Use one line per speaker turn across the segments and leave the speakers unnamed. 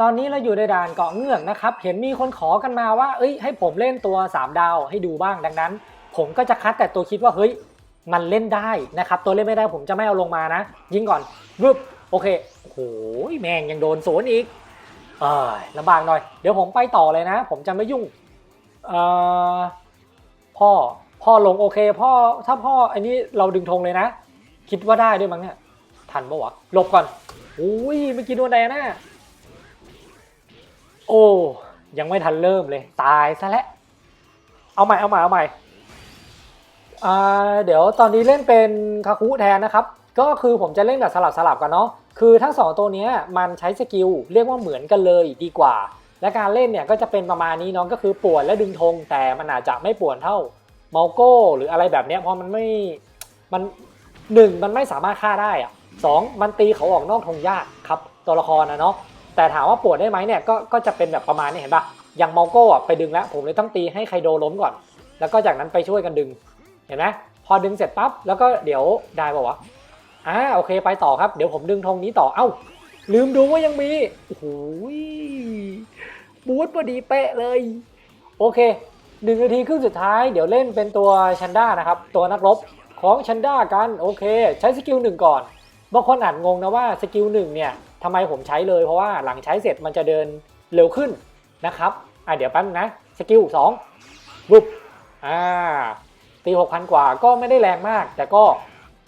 ตอนนี้เราอยู่ในด่านเกาะเงือกนะครับ เห็นมีคนขอกันมาว่า เอ้ยให้ผมเล่นตัว 3 ดาวให้ดูบ้างดังนั้น ผมก็จะคัดแต่ตัวคิดว่าเฮ้ยมันเล่นได้นะครับ ตัวเล่นไม่ได้ผมจะไม่เอาลงมานะ ยิงก่อนรึบโอเคโอ้โหแมงยังโดนสวนอีกเออลำบากหน่อย เดี๋ยวผมไปต่อเลยนะ ผมจะไม่ยุ่งเอ่อพ่อพ่อลงโอเค พ่อถ้าพ่ออันนี้เราดึงธงเลยนะ คิดว่าได้ด้วยมั้งเนี่ยทันปะวะหลบก่อนอุ้ยเมื่อกี้โดนแดงนะ โอ้ยังไม่ทันเริ่มเลย ตายซะแล้ว เอาใหม่เอาใหม่เอาใหม่เดี๋ยวตอนนี้เล่นเป็นคาคุแทนนะครับ ก็คือผมจะเล่นแบบสลับสลับกันเนาะคือทั้งสองตัวนี้มันใช้สกิลเรียกว่าเหมือนกันเลยดีกว่า และการเล่นเนี่ยก็จะเป็นประมาณนี้เน้องก็คือป่วนและดึงธงแต่มันอาจจะไม่ป่วนเท่าเมาโก้หรืออะไรแบบนี้เพราะมันไม่มันหนึ่งมันไม่สามารถฆ่าได้อะสองมันตีเขาออกนอกธงยากครับตัวละครนะเนาะ แต่ถามว่าปวนได้ไหมเนี่ยก็ก็จะเป็นแบบประมาณนี้เห็นปะอย่างเมาโก้อะไปดึงแล้ว ผมเลยต้องตีให้ไคโดล้มก่อน แล้วก็จากนั้นไปช่วยกันดึงเห็นไหมพอดึงเสร็จปั๊บแล้วก็เดี๋ยวได้ป่าวะอ่าโอเคไปต่อครับเดี๋ยวผมดึงธงนี้ต่อเอ้า ลืมดูว่ายังมีโอ้โหบูทพอดีเป๊ะเลย โอเคหนึ่งนาทีครึ่งสุดท้ายเดี๋ยวเล่นเป็นตัวชันด้านะครับ ตัวนักรบของชันด้ากันโอเค ใช้สกิลหนึ่งก่อนบางคนอาจงงนะว่าสกิลหนึ่งเนี่ย ทำไมผมใช้เลยเพราะว่าหลังใช้เสร็จมันจะเดินเร็วขึ้นนะครับอะเดี๋ยวแป๊บนึงนะสกิลสองบุบอ่าตีหกพันกว่าก็ไม่ได้แรงมาก แต่ก็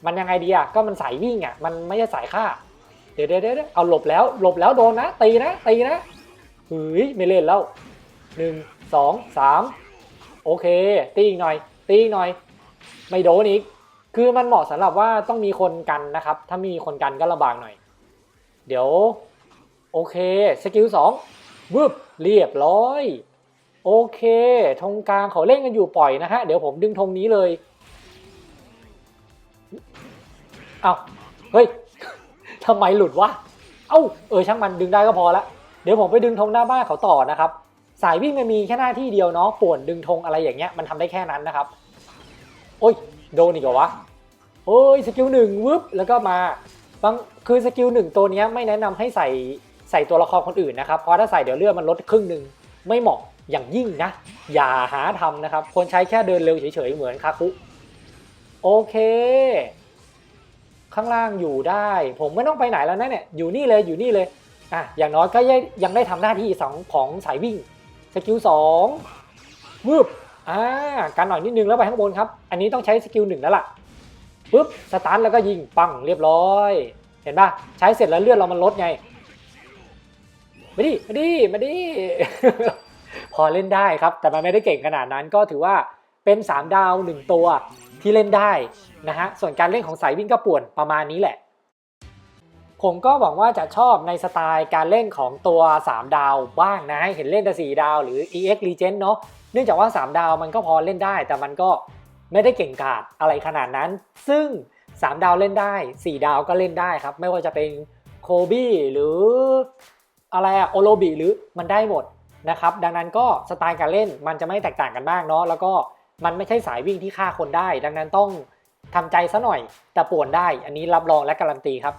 มันยังไงดีอะก็มันสายวิ่งอะมันไม่ใช่สายฆ่าเดี๋ยวเดี๋ยวเดี๋ยวเอาหลบแล้วหลบแล้วโดนนะ ตีนะตีนะเฮ้ยไม่เล่นแล้วหนึ่งสองสามโอเค ตีอีกหน่อย ตีอีกหน่อย ไม่โดนอีก คือมันเหมาะสำหรับว่าต้องมีคนกันนะครับ ถ้าม่มีคนกันก็ลำบากหน่อย เดี๋ยว โอเค สกิลสองวึบเรียบร้อย โอเคธงกลางเขาเล่นกันอยู่ปล่อยนะฮะ เดี๋ยวผมดึงธงนี้เลยเอาเฮ้ยทำไมหลุดวะ เอ้า เออช่างมันดึงได้ก็พอละ เดี๋ยวผมไปดึงธงหน้าบ้านเขาต่อนะครับ สายวิ่งมันมีแค่หน้าที่เดียวเนาะป่วนดึงธงอะไรอย่างเงี้ย มันทำได้แค่นั้นนะครับ โอ้ย โดนอีกเหรอวะ โอ้ย สกิลหนึ่งวึบแล้วก็มา บางคือสกิลหนึ่งตัวนี้ไม่แนะนำให้ใส่ใส่ตัวละครคนอื่นนะครับ เพราะถ้าใส่เดี๋ยวเลือดมันลดครึ่งหนึ่งไม่เหมาะอย่างยิ่งนะ อย่าหาทำนะครับ ควรใช้แค่เดินเร็วเฉยๆ เหมือนคาคุโอเค ข้างล่างอยู่ได้ ผมไม่ต้องไปไหนแล้วนะเนี่ยอยู่นี่เลยอยู่นี่เลยอะอย่างน้อยก็ยังยังได้ทำหน้าที่สองของสายวิ่งสกิลสองวืบอ่าการหน่อยนิดนึงแล้วไปข้างบนครับ อันนี้ต้องใช้สกิลหนึ่งแล้วล่ะ ปุ๊บสตาร์ทแล้วก็ยิงปังเรียบร้อย เห็นปะใช้เสร็จแล้วเลือดเรามันลดไงมาดิมาดิมาดิพอเล่นได้ครับ แต่มันไม่ได้เก่งขนาดนั้นก็ถือว่าเป็น 3 ดาว 1 ตัวที่เล่นได้นะฮะส่วนการเล่นของสายวิ่งก็ป่วนประมาณนี้แหละ ผมก็หวังว่าจะชอบในสไตล์การเล่นของตัว 3 ดาวบ้างนะเห็นเล่นแต่4ดาวหรือ EX Legend เนาะเนื่องจากว่า 3 ดาวมันก็พอเล่นได้ แต่มันก็ ไม่ได้เก่งกาดอะไรขนาดนั้น ซึ่ง 3 ดาวเล่นได้ 4 ดาวก็เล่นได้ครับ ไม่ว่าจะเป็นโคบี้หรืออะไรอะโอโลบีหรือมันได้หมดนะครับ ดังนั้นก็สไตล์การเล่นมันจะไม่แตกต่างกันมากเนาะแล้วก็มันไม่ใช่สายวิ่งที่ฆ่าคนได้ ดังนั้นต้องทำใจซะหน่อยแต่ป่วนได้ อันนี้รับรองและการันตีครับ